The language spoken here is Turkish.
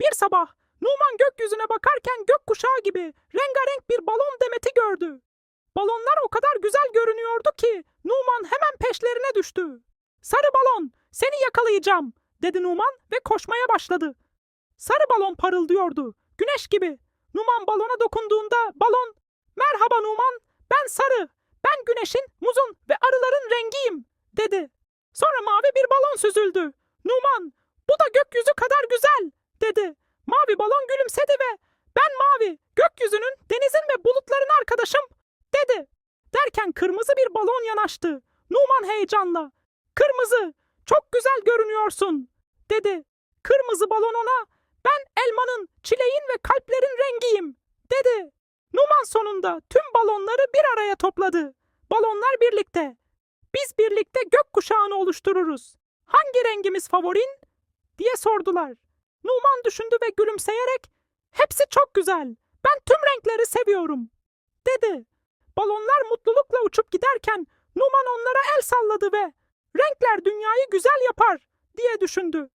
Bir sabah Numan gökyüzüne bakarken gökkuşağı gibi rengarenk bir balon demeti gördü. Balonlar o kadar güzel görünüyordu ki Numan hemen peşlerine düştü. Sarı balon, seni yakalayacağım, dedi Numan ve koşmaya başladı. Sarı balon parıldıyordu, güneş gibi. Numan balona dokunduğunda balon, merhaba Numan, ben sarı, ben güneşin, muzun ve arıların rengiyim, dedi. Sonra mavi bir balon süzüldü. Numan, bu da gökyüzü kadar güzel, dedi. Mavi balon gülümsedi ve ben mavi, gökyüzünün, denizin ve bulutların arkadaşım, dedi. Derken kırmızı bir balon yanaştı. Numan heyecanla, kırmızı, çok güzel görünüyorsun, dedi. Kırmızı balon ona, ben elmanın, çileğin ve kalplerin rengiyim, dedi. Numan sonunda tüm balonları bir araya topladı. Balonlar birlikte. Biz birlikte gökkuşağını oluştururuz. Hangi rengimiz favorin? diye sordular. Numan düşündü ve gülümseyerek hepsi çok güzel. Ben tüm renkleri seviyorum dedi. Balonlar mutlulukla uçup giderken Numan onlara el salladı ve renkler dünyayı güzel yapar diye düşündü.